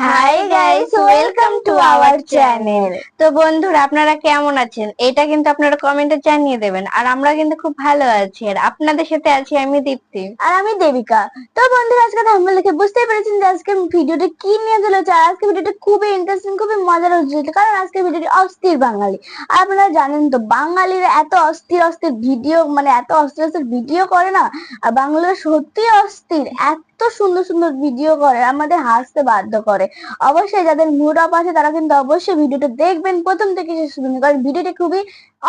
Hi guys welcome to our channel তো বন্ধুরা, আপনারা কেমন আছেন? এটা কিন্তু আপনারা কমেন্টে জানিয়ে দেবেন। আর আমরা কিন্তু খুব ভালো আছি। আর আপনাদের সাথে আছি আমি দীপ্তি। আর আমি দেবিকা। তো বন্ধুরা, আজকে থাম্বনেল দেখে বুঝতেই পেরেছেন যে আজকে ভিডিওটা কি নিয়ে চলেছে। আর আজকে ভিডিওটা খুবই ইন্টারেস্টিং খুবই মজার হচ্ছে। কারণ আজকে ভিডিওটি অস্থির বাঙালি। আর আপনারা জানেন তো, বাঙালিরা এত অস্থির অস্থির ভিডিও মানে এত অস্থির অস্থির ভিডিও করে না। আর বাংলারা সত্যি অস্থির। এত সুন্দর সুন্দর ভিডিও করে আমাদের হাসতে বাধ্য করে। অবশ্যই যাদের মুড অফ আছে তারা কিন্তু অবশ্যই ভিডিওটা দেখবেন। প্রথম থেকে শেষ পর্যন্ত কারণ ভিডিওটি খুবই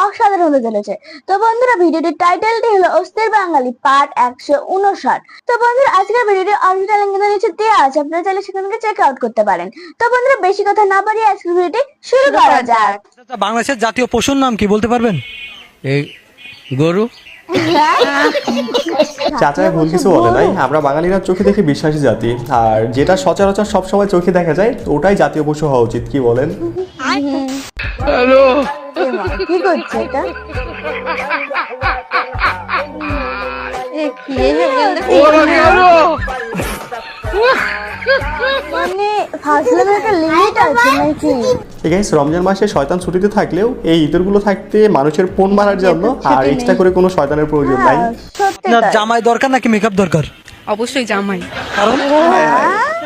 অসাধারণ হতে চলেছে। তো বন্ধুরা ভিডিওটির টাইটেলটি হলো অস্থির বাঙালি পার্ট একশো উনষাট। তো বন্ধুরা আজকের ভিডিওটি অরিজিনাল লিঙ্ক নিচে দেওয়া আছে আপনারা চাইলে সেখান থেকে চেক আউট করতে পারেন। তো বন্ধুরা বেশি কথা না বাড়িয়ে আজকের ভিডিওটি শুরু করা যাক। বাংলাদেশের জাতীয় পশুর নাম কি বলতে পারবেন? এই গরু। চাচায় ভুল কিছু বলে নাই। আমরা বাঙালিরা চোখে দেখে বিশ্বাসী জাতি। আর যেটা সচরাচর সবসময় চোখে দেখা যায় ওটাই জাতীয় পশু হওয়া উচিত কি বলেন? মা, কি করছে এটা? মানে ফাজলামের একটা লিমিট আছে নাকি? গাইস রমজান মাসে শয়তান ছুটিতে থাকলেও এই ঈদরগুলো থাকতে মানুষের ফোন মারার জন্য আর এক্সট্রা করে কোনো শয়তানের প্রয়োজন নাই। হ্যাঁ, না জামাই দরকার নাকি মেকআপ দরকার? অবশ্যই জামাই। কারণ? হ্যাঁ,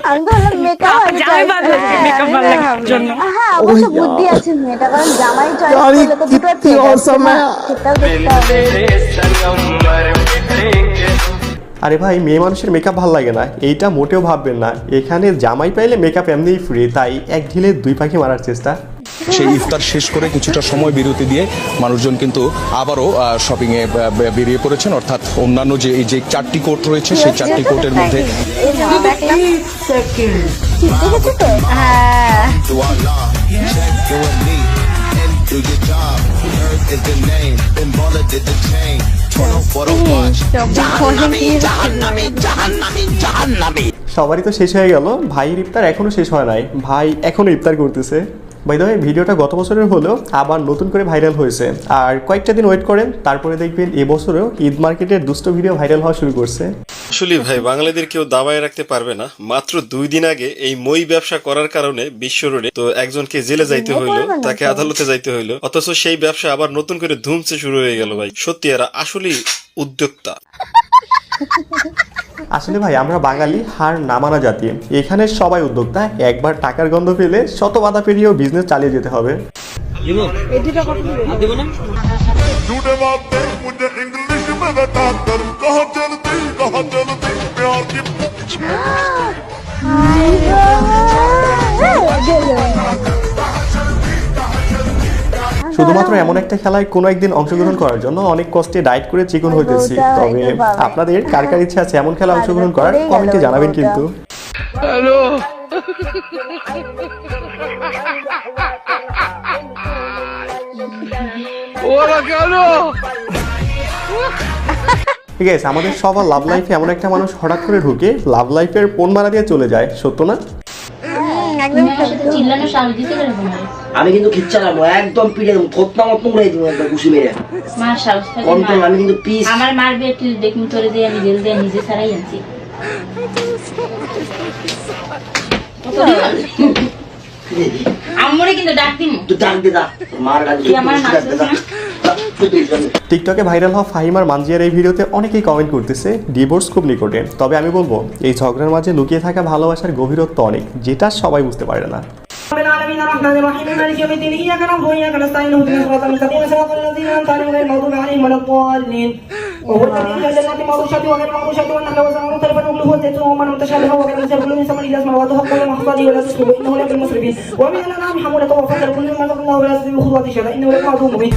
আমি তো ভাবলাম হবে জামাই ভালো লাগে, হ্যাঁ, ভালো লাগার জন্য। হ্যাঁ অবশ্য বুদ্ধি আছে মেয়েটা কারণ জামাই চয়েস করলে তো দুটো ঠিক আছে আরে ভাই মেয়ে মানুষের মেকআপ ভালো লাগে না। এইটা মোটেও ভাববেন না। এখানে জামাই পাইলে মেকআপ এমনিই ফ্রি তাই এক ঢিলে দুই পাখি মারার চেষ্টা। সেই ইফতার শেষ করে কিছুটা সময় বিরতি দিয়ে মানুষজন কিন্তু আবারও শপিং এ বে- বে- বেরিয়ে পড়েছেন। অর্থাৎ অন্যান্য যে এই যে চারটি কোর্ট রয়েছে সেই চারটি কোর্টের মধ্যে এই যে আমি দেখলাম ঠিক দেখেছ তো হ্যাঁ সবারই তো শেষ হয়ে গেল। ভাইয়ের ইফতার এখনও শেষ হয় নাই। ভাই এখনও ইফতার করতেছে। বাই দ্য ভিডিওটা গত বছরের হলেও আবার নতুন করে ভাইরাল হয়েছে। আর কয়েকটা দিন ওয়েট করেন, তারপরে দেখবেন এবছরেও ঈদ মার্কেটের দুষ্ট ভিডিও ভাইরাল হওয়া শুরু করছে। আসলে ভাই বাঙালিদের কেউ দাবায় রাখতে পারবে না। মাত্র দুই দিন আগে এই মই ব্যবসা করার কারণে বিশ্ব রোডে তো একজনকে জেলে যাইতে হইল তাকে আদালতে যাইতে হইল। অথচ সেই ব্যবসা আবার নতুন করে ধুমছে শুরু হয়ে গেল ভাই। সত্যি এরা আসলেই উদ্যোক্তা। আসলে ভাই আমরা বাঙালি হার নামানা জাতি। এখানে সবাই উদ্যোক্তা একবার টাকার গন্ধ পেলে শত বাধা পেরিয়েও বিজনেস চালিয়ে যেতে হবে। শুধুমাত্র এমন একটা খেলায় কোনো একদিন অংশগ্রহণ করার জন্য অনেক কষ্টে ডায়েট করে চিকন হইতেছি তবে আপনাদের কার কার ইচ্ছা আছে এমন খেলা অংশগ্রহণ করার? কমেন্টে জানাবেন কিন্তু। ওরা কেন? ঠিক আছে আমাদের সবার লাভ লাইফে এমন একটা মানুষ হঠাৎ করে ঢুকে লাভ লাইফের পোন মারা দিয়ে চলে যায় সত্য না? আমি কিন্তু খিচ্ছালাম একদম পিঠে দেবো থতনা মত উড়াই দিব একদম ঘুষি মেরে। মার সাহস থাকে কন্ট্রোল আমি কিন্তু পিস আমার মারবে তুই দেখুন তোরে দিয়ে আমি জেল দিয়ে নিজে ছাড়াই আনছি। আম্মরে কিন্তু ডাক দিমু। তুই ডাক দে দা। মার ডাক কি আমার ডাক দে দা। টিকটকে ভাইরাল হওয়া ফাহিমার মানজিয়ার এই ভিডিওতে অনেকেই কমেন্ট করতেছে ডিভোর্স খুব নিকটে তবে আমি বলবো এই ঝগড়ার মাঝে লুকিয়ে থাকা ভালোবাসার গভীরত্ব অনেক যেটা সবাই বুঝতে পারে না رب العالمين الرحمن الرحيم مالك يوم الدين اياك نعبد واياك نستعين اهدنا الصراط المستقيم صراط الذين انعمت عليهم غير المغضوب عليهم ولا الضالين وهو الذي جعل جنات معروشات وغير معروشات والنخل وزرع مختلفا وكله والزيتون ومن متشابه وغير متشابه كل من ثمر اذا اسمه وتحق يوم حصاده ولا تسلبه انه لا بالمسرفين ومن الانعام حمولة وفضل كل ما رزق الله ولا تزيد خطوات شهادة انه لعدو مبين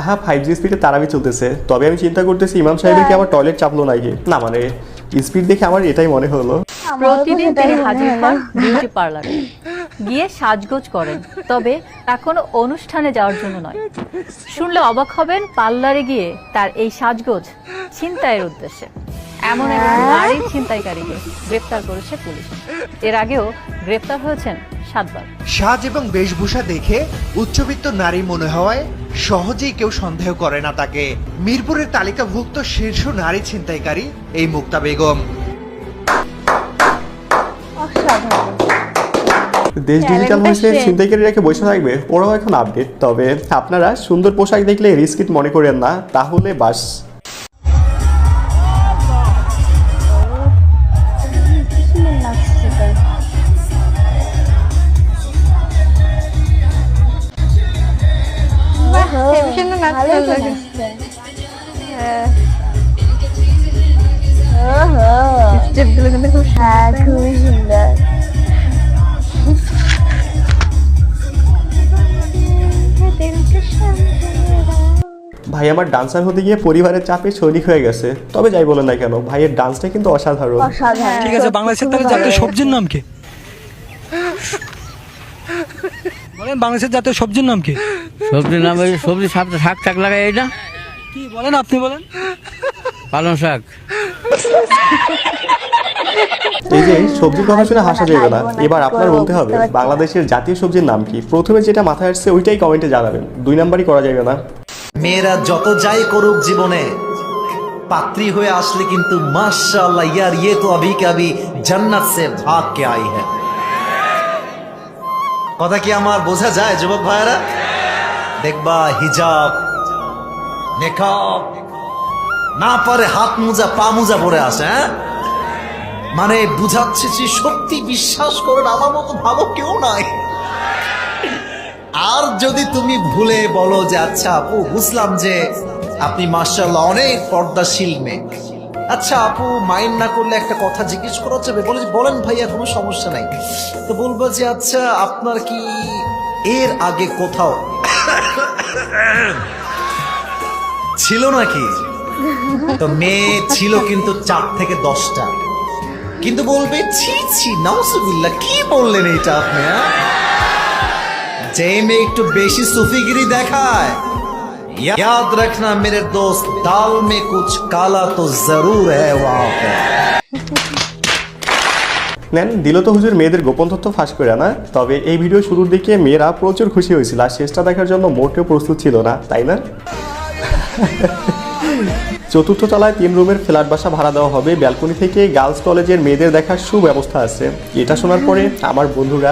আহা ফাইভ জি স্পিডে তারাবি চলতেছে। তবে আমি চিন্তা করতেছি ইমাম সাহেবের কি আমার টয়লেট চাপলো নাকি? না মানে স্পিড দেখে আমার এটাই মনে হলো। প্রতিদিন তিনি হাজির হন বিউটি পার্লারে গিয়ে সাজগোজ করেন। তবে তা কোনো অনুষ্ঠানে যাওয়ার জন্য নয়। শুনলে অবাক হবেন পার্লারে গিয়ে তার এই সাজগোজ ছিনতাইয়ের উদ্দেশ্যে। এমন এক নারী ছিনতাইকারীকে গ্রেপ্তার করেছে পুলিশ। এর আগেও গ্রেপ্তার হয়েছেন সাতবার। সাজ এবং বেশভূষা দেখে উচ্চবিত্ত নারী মনে হওয়ায় সহজেই কেউ সন্দেহ করে না তাকে। মিরপুরের তালিকাভুক্ত শীর্ষ নারী ছিনতাইকারী এই মুক্তা বেগম। দেশ ডিজিটাল হয়েছে আসছে। ছিনতাইকারী রেখে বসে থাকবে। ওরাও এখন আপডেট তবে আপনারা সুন্দর পোশাক দেখলে রিস্কিট মনে করেন না। তাহলে বাস। ভাই আমার ডান্সার হতে গিয়ে পরিবারের চাপে সৈনিক হয়ে গেছে। তবে যাই বলেন না কেন ভাইয়ের ডান্সটা কিন্তু অসাধারণ। অসাধারণ। ঠিক আছে বাংলাদেশের তাহলে জাতীয় সবজির নাম কি? বলেন বাংলাদেশের জাতীয় সবজির নাম কি? সবজির নাম ওই সবজি শাক শাক শাক লাগাই এইটা কি বলেন আপনি বলেন? পালং শাক। এই যে সবজির কথা শুনে হাসা যাবে না। এবার আপনার বলতে হবে বাংলাদেশের জাতীয় সবজির নাম কি? প্রথমে যেটা মাথায় আসছে ওইটাই কমেন্টে জানাবেন। দুই নাম্বারই করা যাবে না। মেয়েরা যত যাই করুক জীবনে, পাত্রী হয়ে আসলে কিন্তু মাশাল্লাহ ইয়ার ইয়ে তো অভি কাবি জান্নাত সে ভাগ কে আই হ্যাঁ কথা কি আমার বোঝা যায়, যুবক ভাইরা দেখবা হিজাব মেকআপ না পারে হাত মোজা, পা মোজা পরে আসে হ্যাঁ? মানে বুঝাচ্ছে সত্যি বিশ্বাস করেন, আমার মতো ভালো কেউ নাই। আর যদি তুমি ভুলে বলো যে আচ্ছা আপু, বুঝলাম যে আপনি মার্শাল্লাহ অনেক পর্দাশীল মেয়ে। আচ্ছা আপু, মাইন্ড না করলে একটা কথা জিজ্ঞেস করা যাবে? বলে বলেন ভাইয়া কোনো সমস্যা নাই। তো বলব যে আচ্ছা আপনার কি এর আগে কোথাও ছিল নাকি? তো মেয়ে ছিল কিন্তু চার থেকে দশটা। কিন্তু বলবে, ছি ছি নাউসুবিল্লাহ কি বললেন এটা আপনি হ্যাঁ? যে মেয়ে একটু বেশি সুফিগিরি দেখায় याद रखना मेरे दोस्त दाल में कुछ काला तो जरूर है वहां पे নেন দিল তো হুজুর মেয়েদের গোপন তথ্য ফাঁস করে না তবে এই ভিডিও শুরুর দিকে মেয়েরা প্রচুর খুশি হয়েছিল আর শেষটা দেখার জন্য মোটেও প্রস্তুত ছিল না তাই না চতুর্থ তলায় তিন রুমের ফ্ল্যাট বাসা ভাড়া দেওয়া হবে ব্যালকনি থেকে গার্লস কলেজের মেয়েদের দেখার সুব্যবস্থা আছে এটা শোনার পরে আমার বন্ধুরা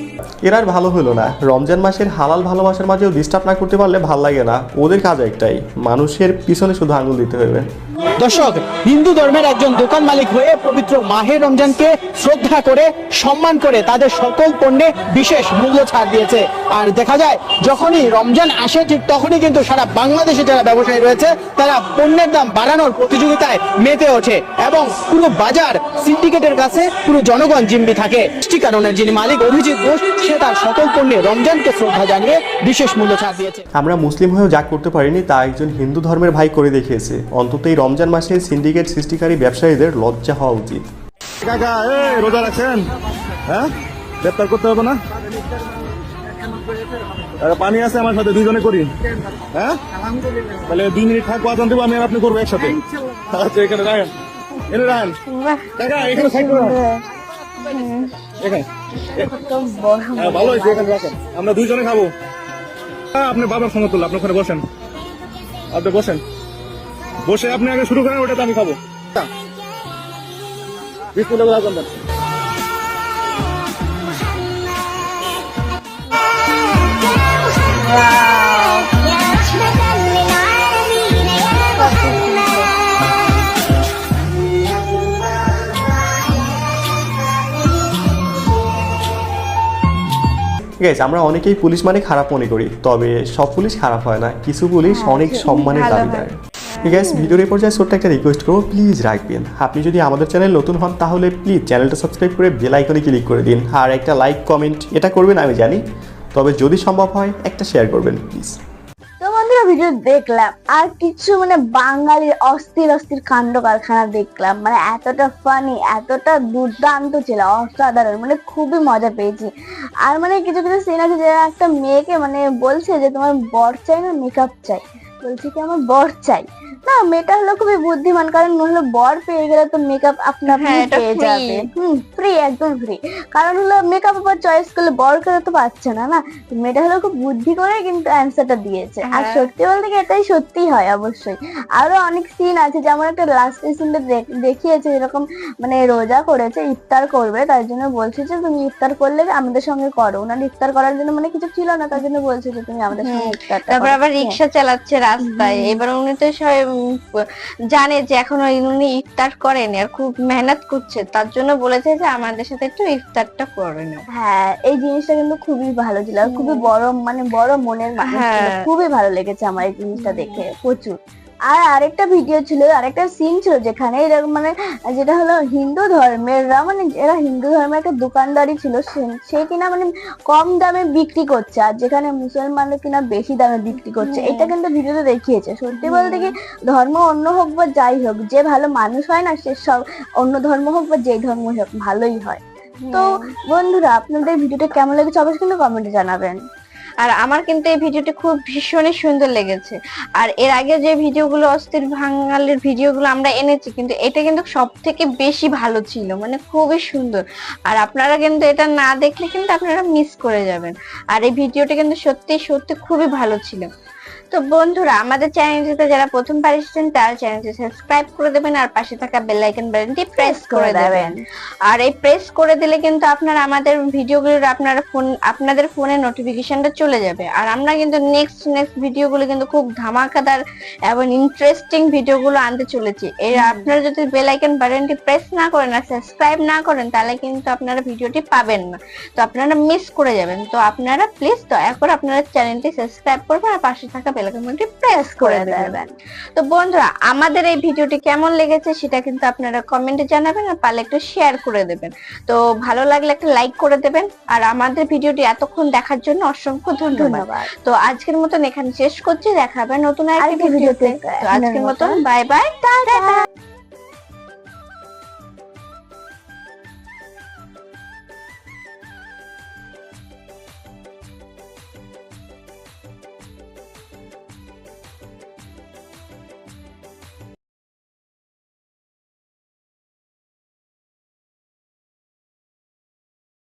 এর আর ভালো হলো না। রমজান মাসের হালাল ভালোবাসার মাঝেও ডিস্টার্ব না করতে পারলে ভালো লাগে না। ওদের কাজ একটাই, মানুষের পিছনে শুধু আঙুল দিতে হবে দর্শক, হিন্দু ধর্মের একজন দোকান মালিক হয়ে পবিত্র মাহে রমজানকে শ্রদ্ধা করে, সম্মান করে তাদের সকল পণ্যে বিশেষ মূল্য ছাড় দিয়েছে। আর দেখা যায়, যখনই রমজান আসে, ঠিক তখনই কিন্তু সারা বাংলাদেশে যারা ব্যবসায়ী রয়েছে, তারা পণ্যের দাম বাড়ানোর প্রতিযোগিতায় মেতে ওঠে এবং পুরো বাজার সিন্ডিকেটের কাছে পুরো জনগণ জিম্বি থাকে। কারণের যিনি মালিক অভিজিৎ ঘোষ সে তার সকল পণ্যে রমজানকে শ্রদ্ধা জানিয়ে বিশেষ মূল্য ছাড় দিয়েছে। আমরা মুসলিম হয়েও যা করতে পারিনি তা একজন হিন্দু ধর্মের ভাই করে দেখিয়েছে। অন্তত এই রমজান মাসে সিন্ডিকেট সৃষ্টিকারী ব্যবসায়ীদের লজ্জা হওয়া উচিত। কাকা রোজা রাখছেন? হ্যাঁ? গ্রেপ্তার করতে হবে না? পানি আছে আমার সাথে দুইজনে করি। হ্যাঁ? তাহলে দুই মিনিট থাকব আজান দেবো আমি আর আপনি করব একসাথে। আচ্ছা এখানে রাখেন। এনে রাখেন। এখানে সাইড করে। রাখেন। এখানে। হ্যাঁ, ভালো হয়েছে এখানে রাখেন। আমরা দুইজনে খাব। হ্যাঁ, আপনি বাবার সঙ্গে তুললো আপনি ওখানে বসেন। আপনি বসেন। বসে আপনি আগে শুরু করেন ওটাতে আমি খাব। বিসমিল্লাহ আজান আছে আমরা অনেকেই পুলিশ মানে খারাপ মনে করি তবে সব পুলিশ খারাপ হয় না কিছু পুলিশ অনেক সম্মানের দাবি দাবিদার। হয়। ঠিক আছে ভিডিওর এই পর্যায়ে ছোট্ট একটা রিকোয়েস্ট করব প্লিজ রাখবেন। আপনি যদি আমাদের চ্যানেল নতুন হন তাহলে প্লিজ চ্যানেলটা সাবস্ক্রাইব করে বেল আইকনে ক্লিক করে দিন আর একটা লাইক কমেন্ট এটা করবেন আমি জানি। তবে যদি সম্ভব হয় একটা শেয়ার করবেন প্লিজ ভিডিও দেখলাম। আর কিছু মানে বাঙালির অস্থির অস্থির কাণ্ড কারখানা দেখলাম। মানে এতটা ফানি এতটা দুর্দান্ত ছিল, অসাধারণ মানে খুবই মজা পেয়েছি। আর মানে কিছু কিছু সিন আছে যে একটা মেয়েকে মানে বলছে যে তোমার বর চাই না মেকআপ চাই? বলছে কি আমার বর চাই? না মেয়েটা হলো খুবই বুদ্ধিমান কারণ হলো বর পেয়ে গেলে তো মেকআপ আপনা আপনি পেয়ে যাবে। হুম ফ্রি একদম ফ্রি কারণ হলো মেকআপ আবার চয়েস করলে বর করে তো পাচ্ছে না না? মেয়েটা হলো খুব বুদ্ধি করে কিন্তু অ্যান্সারটা দিয়েছে। আর হ্যাঁ। সত্যি বলতে কি এটাই সত্যি হয় অবশ্যই। আরও অনেক সিন আছে যেমন একটা লাস্ট সিনটা দেখিয়েছে এরকম মানে রোজা করেছে ইফতার করবে তার জন্য বলছে যে তুমি ইফতার করলে আমাদের সঙ্গে করো। ওনার ইফতার করার জন্য মানে কিছু ছিল না তার জন্য বলছে যে তুমি আমাদের সঙ্গে হুম, ইফতারটা তারপর আবার। রিক্সা চালাচ্ছে রাস্তায়। এবার উনি তো সব উম, জানে যে এখনও উনি ইফতার করেনি আর খুব মেহনত করছে। তার জন্য বলেছে যে আমাদের সাথে একটু ইফতারটা করে নাও। হ্যাঁ এই জিনিসটা কিন্তু খুবই ভালো ছিল। আর খুবই বড় মানে বড় মনের মানুষ হ্যাঁ। খুবই ভালো লেগেছে আমার এই জিনিসটা দেখে প্রচুর। আর আরেকটা ভিডিও ছিল আরেকটা সিন ছিল যেখানে এরকম মানে যেটা হলো হিন্দু ধর্মেররা মানে এরা হিন্দু ধর্মের একটা দোকানদারি ছিল সে- সে কিনা মানে কম দামে বিক্রি করছে আর যেখানে মুসলমানরা কিনা বেশি দামে বিক্রি করছে। এটা কিন্তু ভিডিওতে দেখিয়েছে। সত্যি বলতে কি ধর্ম অন্য হোক বা যাই হোক যে ভালো মানুষ হয় না সে সব অন্য ধর্ম হোক বা যেই ধর্ম হোক ভালোই হয়। তো বন্ধুরা আপনাদের ভিডিওটা কেমন লেগেছে অবশ্যই কিন্তু কমেন্টে জানাবেন। আর আমার কিন্তু এই ভিডিওটি খুব ভীষণই সুন্দর লেগেছে। আর এর আগে যে ভিডিওগুলো, অস্থির ভাঙালের ভিডিওগুলো আমরা এনেছি, কিন্তু এটা কিন্তু সব থেকে বেশি ভালো ছিল মানে খুবই সুন্দর। আর আপনারা কিন্তু এটা না দেখলে কিন্তু আপনারা মিস করে যাবেন। আর এই ভিডিওটা কিন্তু সত্যি সত্যি খুবই ভালো ছিল। তো বন্ধুরা আমাদের চ্যানেলটিতে যারা প্রথমবার এসেছেন তারা চ্যানেলটি সাবস্ক্রাইব করে দেবেন আর পাশে থাকা বেল আইকন বাটনটি প্রেস করে দেবেন। আর এই প্রেস করে দিলে কিন্তু আপনারা আমাদের ভিডিওগুলোর আপনারা ফোন আপনাদের ফোনে নোটিফিকেশনটা চলে যাবে। আর আমরা কিন্তু নেক্সট নেক্সট ভিডিওগুলো কিন্তু খুব ধামাকাদার এবং ইন্টারেস্টিং ভিডিওগুলো আনতে চলেছি। এর আপনারা যদি বেল আইকন বাটনটি প্রেস না করেন আর সাবস্ক্রাইব না করেন তাহলে কিন্তু আপনারা ভিডিওটি পাবেন না। তো আপনারা মিস করে যাবেন। তো আপনারা প্লিজ দয়া করে আপনারা চ্যানেলটি সাবস্ক্রাইব করবেন আর পাশে থাকা বেল আইকনটি প্রেস করে দেবেন। তো বন্ধুরা আমাদের এই ভিডিওটি কেমন লেগেছে সেটা কিন্তু আপনারা কমেন্টে জানাবেন আর পারলে একটু শেয়ার করে দেবেন। তো ভালো লাগলে একটা লাইক করে দেবেন আর আমাদের ভিডিওটি এতক্ষণ দেখার জন্য অসংখ্য ধন্যবাদ। তো আজকের মতন এখানে শেষ করছি দেখাবেন নতুন আরেকটি ভিডিওতে। ভিডিওতে। তো আজকের মতন বাই বাই টাটা